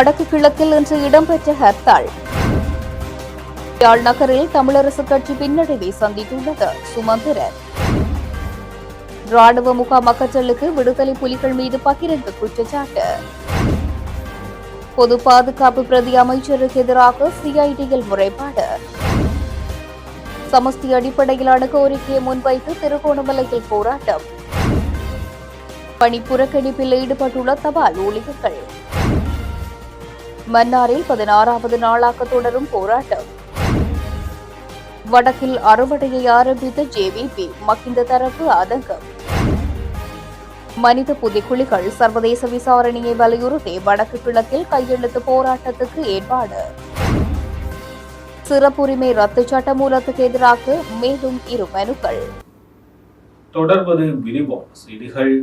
வடக்கு கிழக்கில் இன்று இடம்பெற்ற ஹர்த்தால். யாழ் நகரில் தமிழரசு கட்சி பின்னடைவை சந்தித்துள்ளது. சுமந்திரன் ராணுவ முகாம் அகற்றலுக்கு விடுதலை புலிகள் மீது பகிரங்க குற்றச்சாட்டு. பொது பாதுகாப்பு பிரதி அமைச்சருக்கு எதிராக சிஐடியில் முறைப்பாடு. சமஸ்தி அடிப்படையிலான கோரிக்கையை முன்வைத்து திருகோணமலையில் போராட்டம். பணி புறக்கணிப்பில் ஈடுபட்டுள்ள தபால் ஊழியர்கள். மன்னாரில் பதினாறாவது நாளாக தொடரும் போராட்டம். வடக்கில் அறுவடையை ஆரம்பித்த ஜேவிபி மக்கிந்த தரப்பு ஆதங்கம் மனித புதைக்குழிகள் சர்வதேச விசாரணையை வலியுறுத்தி வடக்கு கிழக்கில் கையெழுத்து போராட்டத்துக்கு ஏற்பாடு. சிறப்புரிமை ரத்து சட்டமூலத்துக்கு எதிராக மேலும் இரு மனுக்கள். தொடர்வது விரிவான செய்திகள்.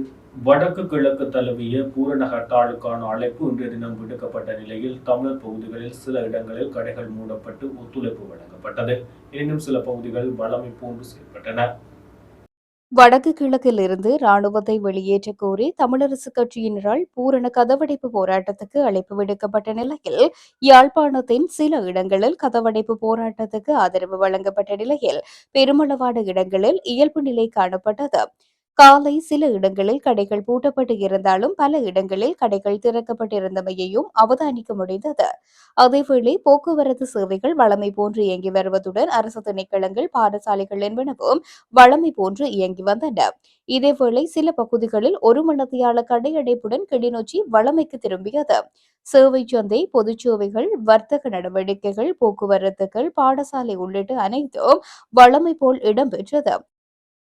வடக்கு கிழக்கு தழுவிய பூரண ஹர்த்தாலுக்கான அழைப்பு இன்றைய தினம் விடுக்கப்பட்ட நிலையில் தமிழர் பகுதிகளில் சில இடங்களில் கடைகள் மூடப்பட்டு ஒத்துழைப்பு வழங்கப்பட்டது. எனினும் சில பகுதிகள் வளமை போன்று செயல்பட்டன. வடக்கு கிழக்கில் இருந்து ராணுவத்தை வெளியேற்ற கோரி தமிழரசு கட்சியினரால் பூரண கதவடைப்பு போராட்டத்துக்கு அழைப்பு விடுக்கப்பட்ட நிலையில் யாழ்ப்பாணத்தின் சில இடங்களில் கதவடைப்பு போராட்டத்துக்கு ஆதரவு வழங்கப்பட்ட நிலையில் பெருமளவான இடங்களில் இயல்பு நிலை காணப்பட்டது. காலை சில இடங்களில் கடைகள் பூட்டப்பட்டு இருந்தாலும் பல இடங்களில் கடைகள் திறக்கப்பட்டிருந்தமையையும் அவதானிக்க முடிந்தது. அதேவேளை போக்குவரத்து சேவைகள் வளமை போன்று இயங்கி வருவதுடன் அரசு திணைக்களங்கள் பாடசாலைகள் என்பனவும் வளமை போன்று இயங்கி வந்தன. இதேவேளை சில பகுதிகளில் ஒரு மணத்தியால கடையடைப்புடன் கிளிநொச்சி வளமைக்கு திரும்பியது. சேவை சந்தை பொதுச்சேவைகள் வர்த்தக நடவடிக்கைகள் போக்குவரத்துகள் பாடசாலை உள்ளிட்ட அனைத்தும் வளமை போல் இடம்பெற்றது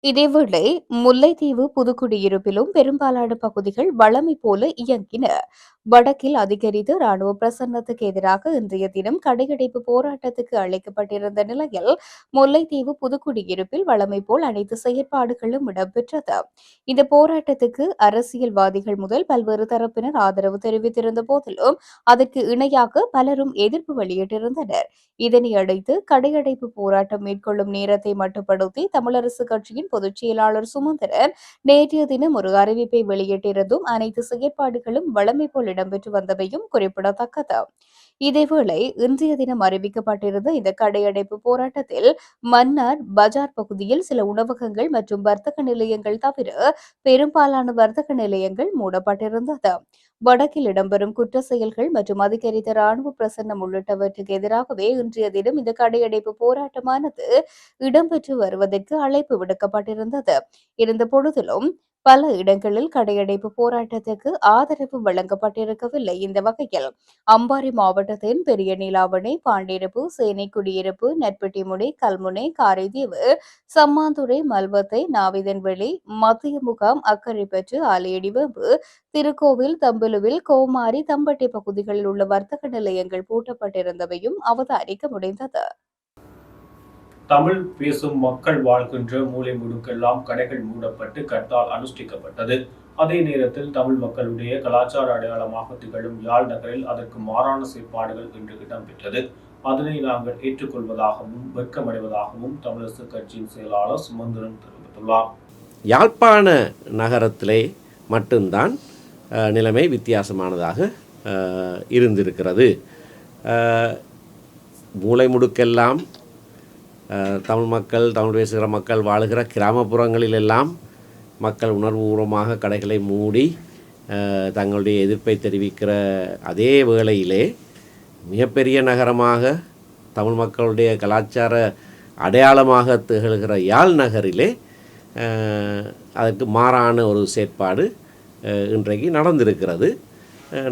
இதேவேளை முல்லைத்தீவு புதுக்குடியிருப்பிலும் பெரும்பாலான பகுதிகள் வழமை போல இயங்கின. வடக்கில் அதிகரித்து ராணுவ பிரசன்னத்துக்கு எதிராக இன்றைய தினம் கடையடைப்பு போராட்டத்துக்கு அழைக்கப்பட்டிருந்த நிலையில் முல்லைத்தீவு புதுக்குடியிருப்பில் வழமை போல் அனைத்து செயற்பாடுகளும் இடம்பெற்றது. இந்த போராட்டத்துக்கு அரசியல்வாதிகள் முதல் பல்வேறு தரப்பினர் ஆதரவு தெரிவித்திருந்த போதிலும் அதற்கு இணையாக பலரும் எதிர்ப்பு வெளியிட்டிருந்தனர். இதனையடுத்து கடையடைப்பு போராட்டம் மேற்கொள்ளும் நேரத்தை மட்டுப்படுத்தி தமிழரசு கட்சியின் பொதுச் செயலாளர் சுமந்திரன் நேற்றைய தினம் ஒரு அறிவிப்பை வெளியிட்டிருந்தும் அனைத்து செயற்பாடுகளும் வழமை போல் இடம்பெற்று வந்தவையும் குறிப்பிடத்தக்கது. இதேவேளை இன்றைய தினம் அறிவிக்கப்பட்டிருந்த இந்த கடையடைப்பு போராட்டத்தில் மன்னார் பஜார் பகுதியில் சில உணவகங்கள் மற்றும் வர்த்தக நிலையங்கள் தவிர பெரும்பாலான வர்த்தக நிலையங்கள் மூடப்பட்டிருந்தது. வடக்கில் இடம்பெறும் குற்ற செயல்கள் மற்றும் அதிகரித்த ராணுவ பிரசன்னம் உள்ளிட்டவற்றுக்கு எதிராகவே இன்றைய தினம் இந்த கடையடைப்பு போராட்டமானது இடம்பெற்று வருவதற்கு அழைப்பு விடுக்கப்பட்டிருந்தது. இருந்த பொழுதிலும் பல இடங்களில் கடையடைப்பு போராட்டத்துக்கு ஆதரவு வழங்கப்பட்டிருக்கவில்லை. இந்த வகையில் அம்பாறை மாவட்டத்தின் பெரிய நீலாவணை பாண்டிருப்பு சேனைக்குடியிருப்பு நெற்பட்டிமுனை கல்முனை காரைதீவு சம்மாந்துறை மல்வத்தை நாவிதன்வெளி மத்திய முகாம் அக்கரைப்பற்று ஆலையடிவம்பு திருக்கோவில் தம்புலுவில் கோமாரி தம்பட்டி பகுதிகளில் உள்ள வர்த்தக நிலையங்கள் பூட்டப்பட்டிருந்தவையும் அவதாரிக்க முடிந்தது. தமிழ் பேசும் மக்கள் வாழ்கின்ற மூலை முடுக்கெல்லாம் கடைகள் மூடப்பட்டு கர்த்தால் அனுஷ்டிக்கப்பட்டது. அதே நேரத்தில் தமிழ் மக்களுடைய கலாச்சார அடையாளமாக திகழும் யாழ் நகரில் அதற்கு மாறான செயற்பாடுகள் இன்று இடம்பெற்றது. அதனை நாங்கள் ஏற்றுக்கொள்வதாகவும் வெட்கமடைவதாகவும் தமிழரசு கட்சியின் செயலாளர் சுமந்திரன் தெரிவித்துள்ளார். யாழ்ப்பாண நகரத்திலே மட்டும்தான் நிலைமை வித்தியாசமானதாக இருந்திருக்கிறது. மூளை முடுக்கெல்லாம் தமிழ் மக்கள் தமிழ் பேசுகிற மக்கள் வாழுகிற கிராமப்புறங்களிலெல்லாம் மக்கள் உணர்வுபூர்வமாக கடைகளை மூடி தங்களுடைய எதிர்ப்பை தெரிவிக்கிற அதே வேளையிலே மிகப்பெரிய நகரமாக தமிழ் மக்களுடைய கலாச்சார அடையாளமாக திகழ்கிற யாழ் நகரிலே அதற்கு மாறான ஒரு செயற்பாடு இன்றைக்கு நடந்திருக்கிறது.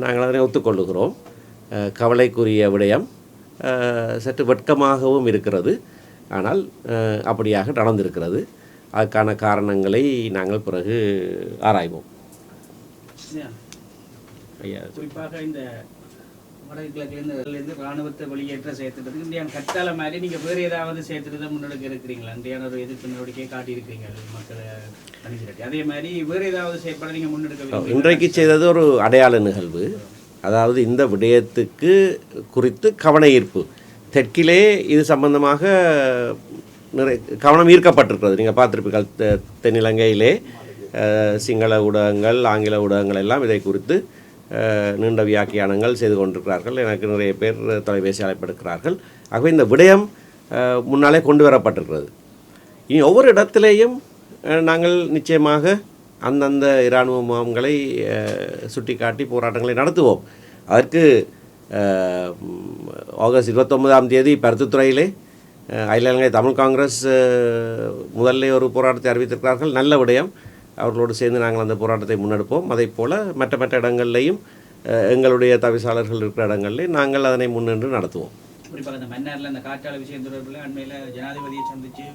நாங்கள் அதனை ஒத்துக்கொள்ளுகிறோம். கவலைக்குரிய விடயம் சற்று வெட்கமாகவும் இருக்கிறது. ஆனால் அப்படியாக நடந்திருக்கிறது. அதுக்கான காரணங்களை நாங்கள் பிறகு ஆராய்வோம். ஐயா, குறிப்பாக இந்த வடக்கு கிழக்கிலிருந்து ராணுவத்தை வெளியேற்ற சேர்த்துறதுக்கு இந்தியான கட்டால மாதிரி நீங்க வேறு ஏதாவது சேர்த்துறதை முன்னெடுக்க இருக்கிறீங்களா? இந்தியான ஒரு எதிர்ப்பு நடவடிக்கையை காட்டியிருக்கிறீங்க மக்களை அதே மாதிரி வேறு ஏதாவது செயற்பாடு நீங்க முன்னெடுக்க இன்றைக்கு செய்தது ஒரு அடையாள நிகழ்வு. அதாவது இந்த விடயத்துக்கு குறித்து கவன ஈர்ப்பு தெற்கிலே இது சம்பந்தமாக நிறைய கவனம் ஈர்க்கப்பட்டிருக்கிறது. நீங்கள் பார்த்துருப்பீர்கள் தெ- தென்னிலங்கையிலே சிங்கள ஊடகங்கள் ஆங்கில ஊடகங்கள் எல்லாம் இதை குறித்து நீண்ட வியாக்கியானங்கள் செய்து கொண்டிருக்கிறார்கள். எனக்கு நிறைய பேர் தொலைபேசி அழைப்பெடுக்கிறார்கள். ஆகவே இந்த விடயம் முன்னாலே கொண்டு வரப்பட்டிருக்கிறது. இனி ஒவ்வொரு இடத்திலேயும் நாங்கள் நிச்சயமாக அந்தந்த இராணுவ முகாம்களை சுட்டிக்காட்டி போராட்டங்களை நடத்துவோம். அதற்கு ஆகஸ்ட் இருபத்தொன்பதாம் தேதி பருத்தித்துறையிலே அகில இலங்கை தமிழ் காங்கிரஸ் முதல்ல ஒரு போராட்டத்தை அறிவித்திருக்கிறார்கள். நல்ல விடயம். அவர்களோடு சேர்ந்து நாங்கள் அந்த போராட்டத்தை முன்னெடுப்போம். அதே போல் மற்ற மற்ற இடங்கள்லையும் எங்களுடைய தவிசாளர்கள் இருக்கிற இடங்களிலே நாங்கள் அதனை முன்னின்று நடத்துவோம். குறிப்பாக இந்த அந்த காற்றாலை விஷயம் தொடர்பில் அண்மையில் ஜனாதிபதியை சந்திச்சு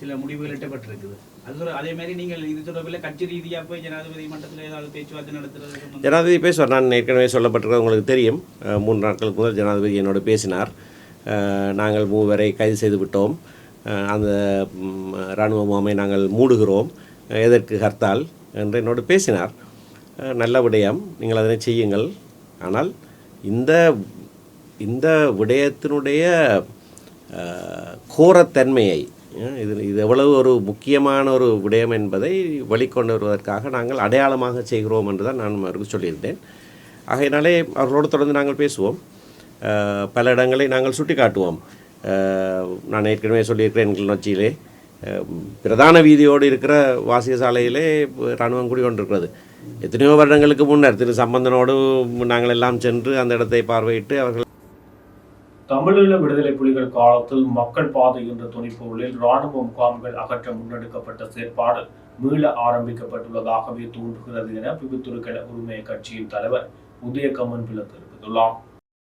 சில முடிவுகள் எட்டப்பட்டிருக்குது. அது அதே மாதிரி நீங்கள் இது தொடர்பில் கட்சி ரீதியாக போய் ஜனாதிபதி மன்றத்தில் ஏதாவது பேச்சுவார்த்தை நடத்துறது ஜனாதிபதி பேசுவார். நான் ஏற்கனவே சொல்லப்பட்டிருக்கிறது உங்களுக்கு தெரியும். மூன்று நாட்களுக்கு முதல் ஜனாதிபதி என்னோடு பேசினார். நாங்கள் மூவரை கைது செய்து விட்டோம். அந்த இராணுவ முகாமை நாங்கள் மூடுகிறோம். எதற்கு ஹர்த்தால் என்று என்னோடு பேசினார். நல்ல விடயம். நீங்கள் அதனை செய்யுங்கள். ஆனால் இந்த இந்த விடயத்தினுடைய கோரத்தன்மையை இது இது எவ்வளவு ஒரு முக்கியமான ஒரு விடயம் என்பதை வெளிக்கொண்டு வருவதற்காக நாங்கள் அடையாளமாக செய்கிறோம் என்று தான் நான் அவருக்கு சொல்லியிருந்தேன். ஆகையினாலே அவர்களோடு தொடர்ந்து நாங்கள் பேசுவோம். பல இடங்களை நாங்கள் சுட்டி காட்டுவோம் நான் ஏற்கனவே சொல்லியிருக்கிறேன் கிளிநொச்சியிலே. பிரதான வீதியோடு இருக்கிற வாசிய சாலையிலே இராணுவம் குடிகொண்டிருக்கிறது. எத்தனையோ வருடங்களுக்கு முன்னர் திரு சம்பந்தனோடு நாங்கள் எல்லாம் சென்று அந்த இடத்தை பார்வையிட்டு அவர்கள் தமிழீழ விடுதலை புலிகள் காலத்தில் மக்கள் பாதை என்ற துணைப்பொருளில் ராணுவ முகாம்கள் அகற்ற முன்னெடுக்கப்பட்ட செயற்பாடு மீள ஆரம்பிக்கப்பட்டுள்ளதாகவே தோன்றுகிறது என பிபுத்துருக்கள உரிமை கட்சியின் தலைவர் உதயகமன் பில தெரிவித்துள்ளார்.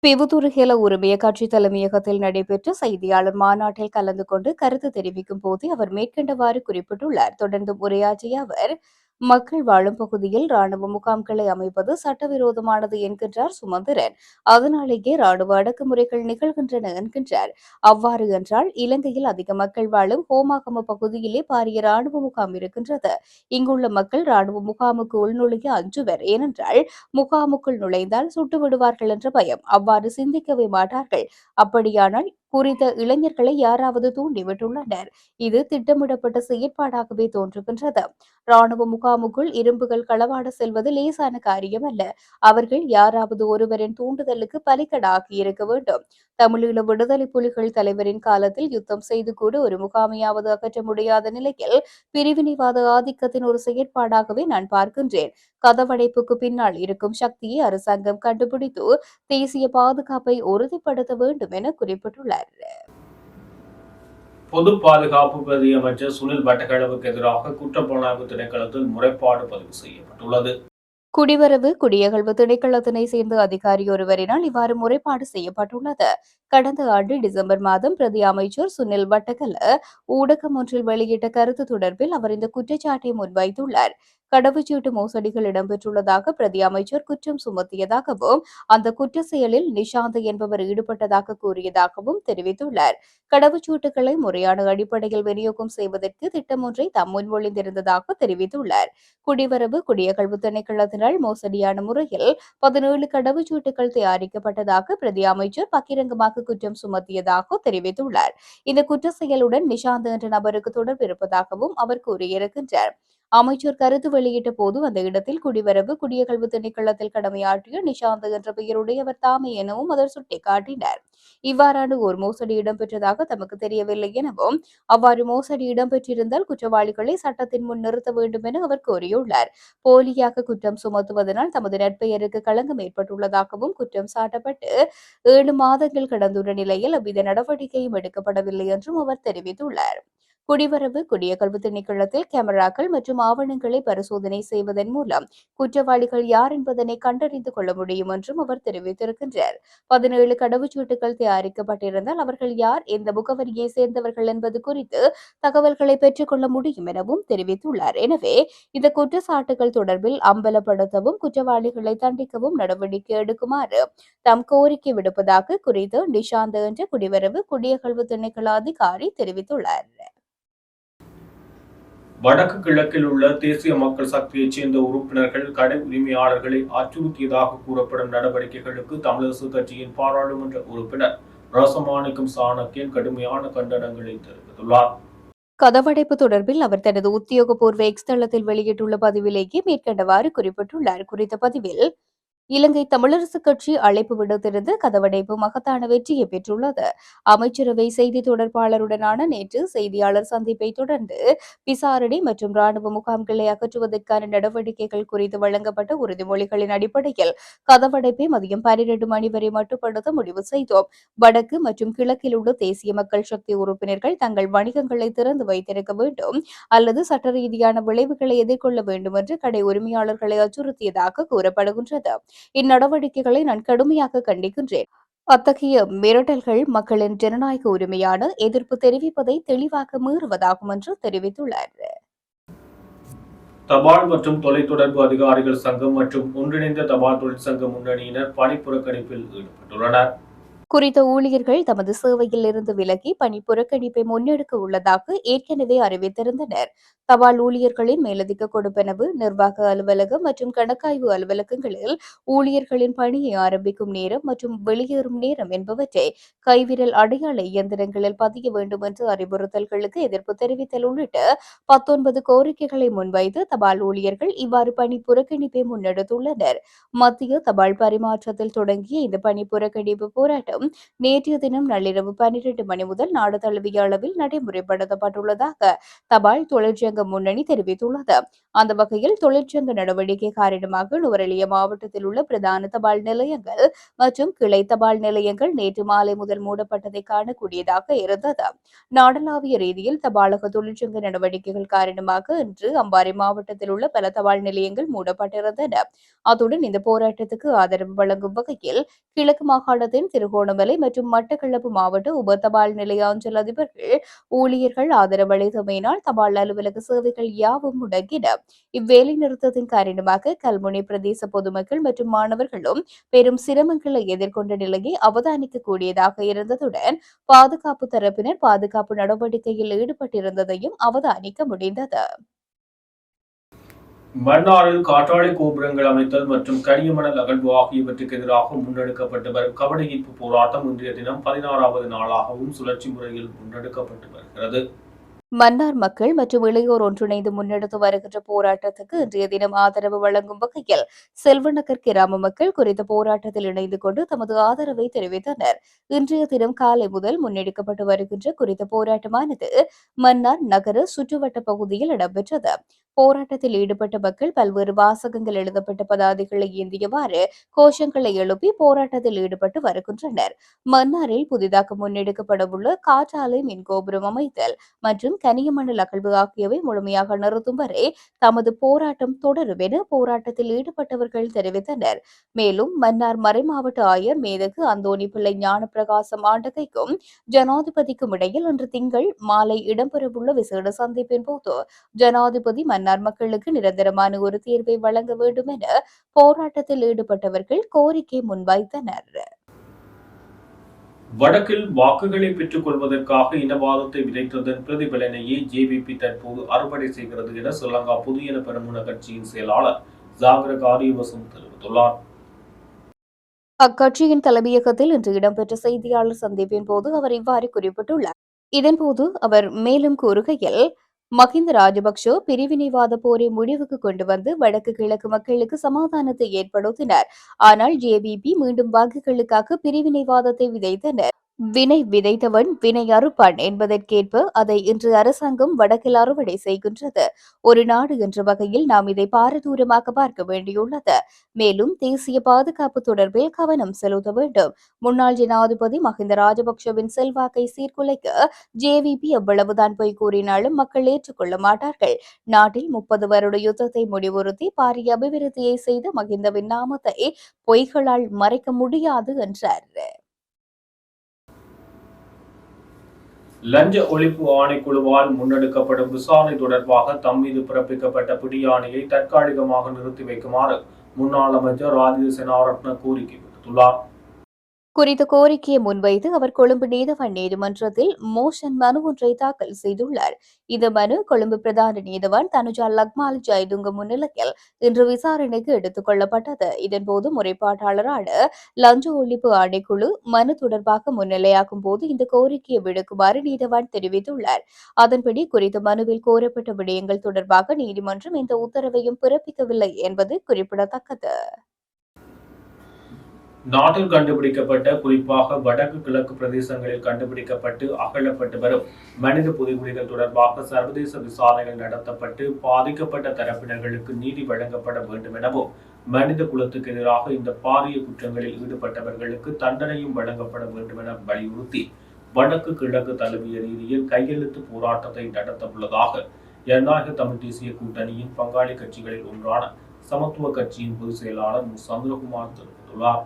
பிவுதுருகேல உரிமைய கட்சி தலைமையகத்தில் நடைபெற்ற செய்தியாளர் மாநாட்டில் கலந்து கொண்டு கருத்து தெரிவிக்கும் போது அவர் மேற்கண்டவாறு குறிப்பிட்டுள்ளார். தொடர்ந்து உரையாற்றிய அவர் மக்கள் வாழும் பகுதியில் ராணுவ முகாம்களை அமைப்பது சட்டவிரோதமானது என்கின்றார் சுமந்திரன். அதனாலேயே ராணுவ அடக்குமுறைகள் நிகழ்கின்றன என்கின்றார். அவ்வாறு என்றால் இலங்கையில் அதிக மக்கள் வாழும் ஹோமாகம பகுதியிலே பாரிய ராணுவ முகாம் இருக்கின்றது. இங்குள்ள மக்கள் ராணுவ முகாமுக்கு உள்நுழைய அஞ்சுவர். ஏனென்றால் முகாமுக்குள் நுழைந்தால் சுட்டு விடுவார்கள் என்ற பயம். அவ்வாறு சிந்திக்கவே மாட்டார்கள். அப்படியானால் குறித்த இளைஞர்களை யாராவது தூண்டிவிட்டுள்ளனர் இது திட்டமிடப்பட்ட செயற்பாடாகவே தோன்றுகின்றது. ராணுவ முகாமுக்குள் இரும்புகள் களவாட செல்வது லேசான காரியம் அல்ல அவர்கள் யாராவது ஒருவரின் தூண்டுதலுக்கு பலிக்கடாகி இருக்க வேண்டும். தமிழீழ விடுதலை புலிகள் தலைவரின் காலத்தில் யுத்தம் செய்து கூட ஒரு முகாமையாவது அகற்ற முடியாத நிலையில் பிரிவினைவாத ஆதிக்கத்தின் ஒரு செயற்பாடாகவே நான் பார்க்கின்றேன். கதவடைப்புக்கு பின்னால் இருக்கும் சக்தியை அரசாங்கம் கண்டுபிடித்து தேசிய பாதுகாப்பை உறுதிப்படுத்த வேண்டும் என குறிப்பிட்டுள்ளார். பொது பாதுகாப்பு பிரதி அமைச்சர் சுனில் பட்டகளவுக்கு எதிராக குற்றப்புலனாய்வு திணைக்களத்தில் முறைப்பாடு பதிவு செய்யப்பட்டுள்ளது. குடிவரவு குடியகழ்வு திணைக்களத்தினை சேர்ந்த அதிகாரி ஒருவரினால் இவ்வாறு முறைப்பாடு செய்யப்பட்டுள்ளது. கடந்த ஆண்டு டிசம்பர் மாதம் பிரதி அமைச்சர் சுனில் வட்டகல ஊடகம் ஒன்றில் வெளியிட்ட கருத்து தொடர்பில் அவர் இந்த குற்றச்சாட்டை முன்வைத்துள்ளார். கடவுச்சீட்டு மோசடிகள் இடம்பெற்றுள்ளதாக பிரதி அமைச்சர் குற்றம் சுமத்தியதாகவும் அந்த குற்ற செயலில் நிஷாந்த் என்பவர் ஈடுபட்டதாக கூறியதாகவும் தெரிவித்துள்ளார். கடவுச்சீட்டுகளை முறையான அடிப்படையில் விநியோகம் செய்வதற்கு திட்டம் ஒன்றை தம் முன்மொழிந்திருந்ததாக தெரிவித்துள்ளார். குடிவரவு குடியகழ்வு திணைக்களத்தினால் மோசடியான முறையில் பதினேழு கடவுச்சீட்டுகள் தயாரிக்கப்பட்டதாக பிரதி அமைச்சர் பகிரங்கமாக குற்றம் சுமத்தியதாக தெரிவித்துள்ளார். இந்த குற்ற செயலுடன் நிஷாந்த் என்ற நபருக்கு தொடர்பு இருப்பதாகவும் அவர் கூறியிருக்கின்றார். அமைச்சர் கருத்து வெளியிட்ட போது அந்த இடத்தில் குடிவரவு குடியகழ்வு திணைக்களத்தில் கடமையாற்றிய நிஷாந்த் என்ற பெயருடையவர் தாமே எனவும் அவர் சுட்டிக்காட்டினார். இவ்வாறான ஒரு மோசடி இடம்பெற்றதாக தமக்கு தெரியவில்லை எனவும் அவ்வாறு மோசடி இடம்பெற்றிருந்தால் குற்றவாளிகளை சட்டத்தின் முன் நிறுத்த வேண்டும் என அவர் கோரியுள்ளார். போலியாக குற்றம் சுமத்துவதனால் தமது நட்பெயருக்கு களங்கம் ஏற்பட்டுள்ளதாகவும் குற்றம் சாட்டப்பட்டு ஏழு மாதங்கள் கடந்துள்ள நிலையில் அவ்வித நடவடிக்கையும் எடுக்கப்படவில்லை என்றும் அவர் தெரிவித்துள்ளார். குடிவரவு குடியகழ்வு திணைக்களத்தில் கேமராக்கள் மற்றும் ஆவணங்களை பரிசோதனை செய்வதன் மூலம் குற்றவாளிகள் யார் என்பதனை கண்டறிந்து கொள்ள முடியும் என்றும் அவர் தெரிவித்திருக்கின்றார். பதினேழு கடவுச்சீட்டுகள் தயாரிக்கப்பட்டிருந்தால் அவர்கள் யார் எந்த முகவரியை சேர்ந்தவர்கள் என்பது குறித்து தகவல்களை பெற்றுக்கொள்ள முடியும் எனவும் தெரிவித்துள்ளார். எனவே இந்த குற்றச்சாட்டுகள் தொடர்பில் அம்பலப்படுத்தவும் குற்றவாளிகளை தண்டிக்கவும் நடவடிக்கை எடுக்குமாறு தாம் கோரிக்கை விடுப்பதாக குறித்து நிஷாந்த் என்ற குடிவரவு குடியகழ்வு திணைக்கள அதிகாரி தெரிவித்துள்ளார். வடக்கு கிழக்கில் உள்ள தேசிய மக்கள் சக்தியைச் சேர்ந்த உறுப்பினர்கள் கடை உரிமையாளர்களை அச்சுறுத்தியதாக கூறப்படும் நடவடிக்கைகளுக்கு தமிழரசு கட்சியின் பாராளுமன்ற உறுப்பினர் ரசமாணிக்கம் சாணக்கியன் கடுமையான கண்டனங்களை தெரிவித்துள்ளார். கதவடைப்பு தொடர்பில் அவர் தனது உத்தியோகபூர்வ எக்ஸ் தளத்தில் வெளியிட்டுள்ள பதிவிலேயே மேற்கண்டவாறு குறிப்பிட்டுள்ளார். குறித்த பதிவில் இலங்கை தமிழரசுக் கட்சி அழைப்பு விடுத்திருந்து கதவடைப்பு மகத்தான வெற்றியை பெற்றுள்ளது. அமைச்சரவை செய்தி தொடர்பாளருடனான நேற்று செய்தியாளர் சந்திப்பை தொடர்ந்து விசாரணை மற்றும் ராணுவ முகாம்களை அகற்றுவதற்கான நடவடிக்கைகள் குறித்து வழங்கப்பட்ட உறுதிமொழிகளின் அடிப்படையில் கதவடைப்பை மதியம் பன்னிரண்டு மணி வரை மட்டுப்படுத்த முடிவு செய்தோம். வடக்கு மற்றும் கிழக்கில் உள்ள தேசிய மக்கள் சக்தி உறுப்பினர்கள் தங்கள் வணிகங்களை திறந்து வைத்திருக்க வேண்டும் அல்லது சட்ட ரீதியான விளைவுகளை எதிர்கொள்ள வேண்டும் என்று கடை உரிமையாளர்களை அச்சுறுத்தியதாக கூறப்படுகின்றது. இந்நடவடிக்கைகளை நான் கடுமையாக கண்டிக்கின்றேன். அத்தகைய மிரட்டல்கள் மக்களின் ஜனநாயக உரிமையான எதிர்ப்பு தெரிவிப்பதை தெளிவாக மீறுவதாகும் என்று தெரிவித்துள்ளார் தபால் மற்றும் தொலைத்தொடர்பு அதிகாரிகள் சங்கம் மற்றும் ஒன்றிணைந்த தபால் தொழிற்சங்க முன்னணியினர் பணிப்புறக்கணிப்பில் ஈடுபட்டுள்ளனர். குறித்த ஊழியர்கள் தமது சேவையில் இருந்து விலகி பணி புறக்கணிப்பை முன்னெடுக்க உள்ளதாக ஏற்கனவே அறிவித்திருந்தனர். தபால் ஊழியர்களின் மேலதிக கொடுப்பனவு நிர்வாக அலுவலகம் மற்றும் கணக்காய்வு அலுவலகங்களில் ஊழியர்களின் பணியை ஆரம்பிக்கும் நேரம் மற்றும் வெளியேறும் நேரம் என்பவற்றை கைவிரல் அடையாள இயந்திரங்களில் பதிய வேண்டும் என்று அறிவுறுத்தல்களுக்கு எதிர்ப்பு தெரிவித்தல் உள்ளிட்ட பத்தொன்பது கோரிக்கைகளை முன்வைத்து தபால் ஊழியர்கள் இவ்வாறு பணி புறக்கணிப்பை முன்னெடுத்துள்ளனர். மத்திய தபால் பரிமாற்றத்தில் தொடங்கிய இந்த பணி புறக்கணிப்பு போராட்டம் நேற்றைய தினம் நள்ளிரவு பன்னிரண்டு மணி முதல் நாடு தழுவிய அளவில் நடைமுறைப்படுத்தப்பட்டுள்ளதாக தபால் தொழிற்சங்க முன்னணி தெரிவித்துள்ளது. அந்த வகையில் தொழிற்சங்க நடவடிக்கை காரணமாக நுவரெலிய மாவட்டத்தில் உள்ள பிரதான தபால் நிலையங்கள் மற்றும் கிளை தபால் நிலையங்கள் நேற்று மாலை முதல் மூடப்பட்டதை காணக்கூடியதாக இருந்தது. நாடளாவிய ரீதியில் தபாலக தொழிற்சங்க நடவடிக்கைகள் காரணமாக இன்று அம்பாறை மாவட்டத்தில் உள்ள பல தபால் நிலையங்கள் மூடப்பட்டிருந்தன. அத்துடன் இந்த போராட்டத்துக்கு ஆதரவு வழங்கும் வகையில் கிழக்கு மாகாணத்தின் திருகோணமலை மற்றும் மட்டக்களப்பு மாவட்ட உப தபால் நிலைய அஞ்சல் அதிபர்கள் ஊழியர்கள் ஆதரவளித்தமையினால் தபால் அலுவலக சேவைகள் யாவும் முடங்கின. இவ்வேலை நிறுத்தத்தின் காரணமாக கல்முனை பிரதேச பொதுமக்கள் மற்றும் மாணவர்களும் பெரும் சிரமங்களை எதிர்கொண்ட நிலையை அவதானிக்க கூடியதாக இருந்ததுடன் பாதுகாப்பு தரப்பினர் பாதுகாப்பு நடவடிக்கையில் ஈடுபட்டிருந்ததையும் அவதானிக்க முடிந்தது. மன்னாரில் காற்றாலை கோபுரங்கள் அமைத்தல் மற்றும் கனியமணல் அகழ்வு ஆகியவற்றுக்கு எதிராக முன்னெடுக்கப்பட்டு வரும் கவனஈர்ப்பு போராட்டம் இன்றைய தினம் பதினாறாவது நாளாகவும் சுழற்சி முறையில் முன்னெடுக்கப்பட்டு வருகிறது. மன்னார் மக்கள் மற்றும் இளையோர் ஒன்றிணைந்து முன்னெடுத்து வருகின்ற போராட்டத்துக்கு இன்றைய தினம் ஆதரவு வழங்கும் வகையில் செல்வநகர் கிராம மக்கள் குறித்த போராட்டத்தில் இணைந்து கொண்டு தமது ஆதரவை தெரிவித்தனர். இன்றைய தினம் காலை முதல் முன்னெடுக்கப்பட்டு வருகின்ற குறித்த போராட்டமானது மன்னார் நகர சுற்றுவட்ட பகுதியில் இடம்பெற்றது. போராட்டத்தில் ஈடுபட்ட மக்கள் பல்வேறு வாசகங்கள் எழுதப்பட்ட பதாதைகளை ஏந்தியவாறு கோஷங்களை எழுப்பி போராட்டத்தில் ஈடுபட்டு வருகின்றனர். மன்னாரில் புதிதாக முன்னெடுக்கப்படவுள்ள காற்றாலை மின் கோபுரம் அமைத்தல் மற்றும் கனியமணல் அகழ்வு ஆகியவை முழுமையாக நிறுத்தும் வரை தமது போராட்டம் தொடரும் என போராட்டத்தில் ஈடுபட்டவர்கள் தெரிவித்தனர். மேலும் மன்னார் மறைமாவட்ட ஆயர் மேதகு அந்தோணி பிள்ளை ஞானப்பிரகாசம் ஆண்டகைக்கும் ஜனாதிபதிக்கும் இடையில் இன்று திங்கள் மாலை இடம்பெறவுள்ள விசேட சந்திப்பின் போது ஜனாதிபதி மன்னார் மக்களுக்கு நிரந்தரமான ஒரு தீர்வை வழங்க வேண்டும் என போராட்டத்தில் ஈடுபட்டவர்கள் கோரிக்கை முன்வைத்தனர். வடக்கில் வாக்குகளை பெற்றுக் கொள்வதற்காக இனவாதத்தை விதைத்ததன் பிரதிபலனையே ஜேவிபி தற்போது அறுவடை செய்கிறது என ஸ்ரீலங்கா புதியன பெருமுன கட்சியின் செயலாளர் ஜாகர காரியவசம் தெரிவித்துள்ளார். அக்கட்சியின் தலைமையகத்தில் இன்று இடம்பெற்ற செய்தியாளர் சந்திப்பின் போது அவர் இவ்வாறு குறிப்பிட்டுள்ளார். இதன்போது அவர் மேலும் கூறுகையில் மஹிந்த ராஜபக்ஷ பிரிவினைவாத போரை முடிவுக்கு கொண்டு வந்து வடக்கு கிழக்கு மக்களுக்கு சமாதானத்தை ஏற்படுத்தினர். ஆனால் ஜேபிபி மீண்டும் வாக்குகளுக்காக பிரிவினைவாதத்தை விதைத்தனர். வினை விதைத்தவன் வினை அறுப்பான் என்பதற்கேற்ப அதை இன்று அரசாங்கம் வடக்கில் அறுவடை செய்கின்றது. ஒரு நாடு என்ற வகையில் நாம் இதை பாரதூரமாக பார்க்க வேண்டியுள்ளது. மேலும் தேசிய பாதுகாப்பு தொடர்பில் கவனம் செலுத்த வேண்டும். முன்னாள் ஜனாதிபதி மஹிந்த ராஜபக்சவின் செல்வாக்கை சீர்குலைக்க ஜேவிபி எவ்வளவுதான் பொய் கூறினாலும் மக்கள் ஏற்றுக்கொள்ள மாட்டார்கள். நாட்டில் முப்பது வருட யுத்தத்தை முடிவுறுத்தி பாரிய அபிவிருத்தியை செய்த மஹிந்தவின் நாமத்தை பொய்களால் மறைக்க முடியாது என்றார். லஞ்ச ஒழிப்பு ஆணைக்குழுவால் முன்னெடுக்கப்படும் விசாரணை தொடர்பாக தம் மீது பிறப்பிக்கப்பட்ட பிடியாணையை தற்காலிகமாக நிறுத்தி வைக்குமாறு முன்னாள் அமைச்சர் ராஜித செனாரத்ன கோரிக்கை விடுத்துள்ளார். குறித்த கோரிக்கையை முன்வைத்து அவர் கொழும்பு நீதவான் நீதிமன்றத்தில் மோஷன் மனு ஒன்றை தாக்கல் செய்துள்ளார். இந்த மனு கொழும்பு பிரதான நீதவான் தனுஜா லக்மால் ஜெயதுங்க முன்னிலையில் இன்று விசாரணைக்கு எடுத்துக் கொள்ளப்பட்டது. இதன்போது முறைப்பாட்டாளரான லஞ்ச ஒழிப்பு ஆணைக்குழு மனு தொடர்பாக முன்னிலையாகும் போது இந்த கோரிக்கையை விடுக்குமாறு நீதவான் தெரிவித்துள்ளார். அதன்படி குறித்த மனுவில் கோரப்பட்ட விடயங்கள் தொடர்பாக நீதிமன்றம் இந்த உத்தரவையும் பிறப்பிக்கவில்லை என்பது குறிப்பிடத்தக்கது. நாட்டில் கண்டுபிடிக்கப்பட்ட குறிப்பாக வடக்கு கிழக்கு பிரதேசங்களில் கண்டுபிடிக்கப்பட்டு அகழப்பட்டு வரும் மனித புதைகுழிகள் தொடர்பாக சர்வதேச விசாரணைகள் நடத்தப்பட்டு பாதிக்கப்பட்ட தரப்பினர்களுக்கு நீதி வழங்கப்பட வேண்டும் எனவும் மனித குலத்துக்கு எதிராக இந்த பாரிய குற்றங்களில் ஈடுபட்டவர்களுக்கு தண்டனையும் வழங்கப்பட வேண்டும் என வலியுறுத்தி வடக்கு கிழக்கு தழுவிய ரீதியில் கையெழுத்து போராட்டத்தை நடத்த உள்ளதாக ஜனநாயக தமிழ் தேசிய கூட்டணியின் பங்காளி கட்சிகளில் ஒன்றான சமத்துவ கட்சியின் பொதுச் செயலாளர் மு. சந்திரகுமார் தெரிவித்துள்ளார்.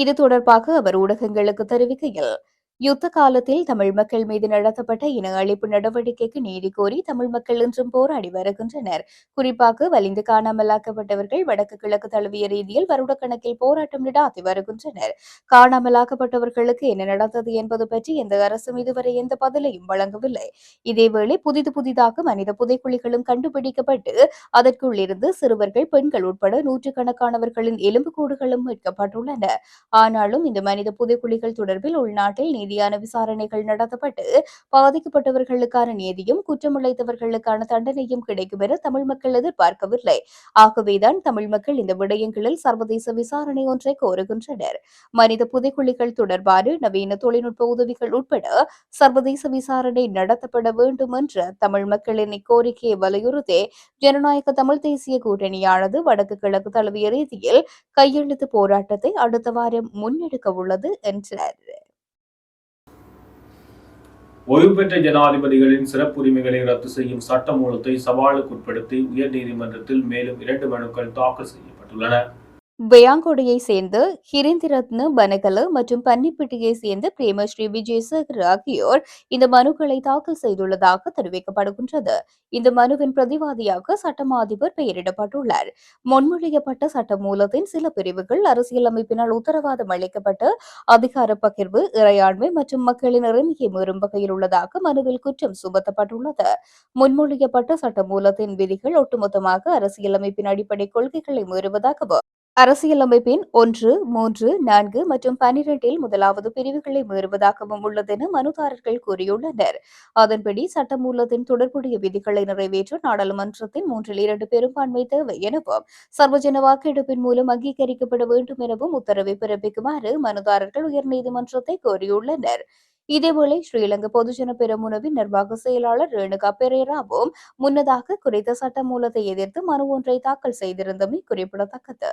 இது தொடர்பாக அவர் ஊடகங்களுக்கு தெரிவிக்கையில் யுத்த காலத்தில் தமிழ் மக்கள் மீது நடத்தப்பட்ட இன அழிப்பு நடவடிக்கைக்கு நீதி கோரி தமிழ் மக்கள் இன்றும் போராடி வருகின்றனர். குறிப்பாக வலிந்து காணாமலாக்கப்பட்டவர்கள் வடக்கு கிழக்கு தழுவிய ரீதியில் வருடக்கணக்கில் போராட்டம் நடாத்தி வருகின்றனர். காணாமலாக்கப்பட்டவர்களுக்கு என்ன நடந்தது என்பது பற்றி எந்த அரசும் இதுவரை எந்த பதிலையும் வழங்கவில்லை. இதேவேளை புதிது புதிதாக மனித புதைக்குழிகளும் கண்டுபிடிக்கப்பட்டு அதற்குள்ளிருந்து சிறுவர்கள் பெண்கள் உட்பட நூற்றுக்கணக்கானவர்களின் எலும்புக்கூடுகளும் மீட்கப்பட்டுள்ளன. ஆனாலும் இந்த மனித புதைக்குழிகள் தொடர்பில் உள்நாட்டில் ரீதியான விசாரணைகள் நடத்தப்பட்டு பாதிக்கப்பட்டவர்களுக்கான நீதியும் குற்றமுழைத்தவர்களுக்கான தண்டனையும் கிடைக்கும் என தமிழ் மக்கள் எதிர்பார்க்கவில்லை. ஆகவேதான் தமிழ் மக்கள் இந்த விடயங்களில் சர்வதேச விசாரணை ஒன்றை கோருகின்றனர். மனித புதைக்குழிகள் தொடர்பான நவீன தொழில்நுட்ப உதவிகள் உட்பட சர்வதேச விசாரணை நடத்தப்பட வேண்டும் என்ற தமிழ் மக்களின் இக்கோரிக்கையை வலியுறுத்தி ஜனநாயக தமிழ் தேசிய கூட்டணியானது வடக்கு கிழக்கு தழுவிய ரீதியில் கையெழுத்து போராட்டத்தை அடுத்த வாரம் முன்னெடுக்க உள்ளது என்றார். ஓய்வு பெற்ற ஜனாதிபதிகளின் சிறப்புரிமைகளை ரத்து செய்யும் சட்டமூலத்தை சவாலுக்குட்படுத்தி உயர்நீதிமன்றத்தில் மேலும் இரண்டு மனுக்கள் தாக்கல் செய்யப்பட்டுள்ளன. பயாங்கொடையை சேர்ந்த ஹிரிந்திரத்ன பனகல மற்றும் பன்னிப்பட்டியை சேர்ந்த பிரேமஸ்ரீ விஜயசேகர் ஆகியோர் இந்த மனுக்களை தாக்கல் செய்துள்ளதாக தெரிவிக்கப்படுகின்றது. இந்த மனுவின் பிரதிவாதியாக சட்டமா அதிபர் பெயரிடப்பட்டுள்ளார். முன்மொழியப்பட்ட சட்டமூலத்தின் சில பிரிவுகள் அரசியலமைப்பினால் உத்தரவாதம் அளிக்கப்பட்ட அதிகார பகிர்வு இறையாண்மை மற்றும் மக்களின் இறைமையை மீறும் வகையில் உள்ளதாக மனுவில் குற்றம் சுமத்தப்பட்டுள்ளது. முன்மொழியப்பட்ட சட்டமூலத்தின் விதிகள் ஒட்டுமொத்தமாக அரசியலமைப்பின் அடிப்படை கொள்கைகளை மீறுவதாகவும் அரசியலமைப்பின் ஒன்று மூன்று நான்கு மற்றும் பனிரெண்டில் முதலாவது பிரிவுகளை மீறுவதாகவும் உள்ளதென மனுதாரர்கள் கூறியுள்ளனர். அதன்படி சட்டமூலத்தின் தொடர்புடைய விதிகளை நிறைவேற்ற நாடாளுமன்றத்தின் மூன்றில் இரண்டு பெரும்பான்மை தேவை எனவும் சர்வஜன வாக்கெடுப்பின் மூலம் அங்கீகரிக்கப்பட வேண்டும் எனவும் உத்தரவை பிறப்பிக்குமாறு மனுதாரர்கள் உயர்நீதிமன்றத்தை கோரியுள்ளனர். இதேவேளை ஸ்ரீலங்கா பொதுஜன பெருமுனவின் நிர்வாக செயலாளர் ரேணுகா பெரேராவும் முன்னதாக குறித்த சட்டமூலத்தை எதிர்த்து மனு ஒன்றை தாக்கல் செய்திருந்தமை குறிப்பிடத்தக்கது.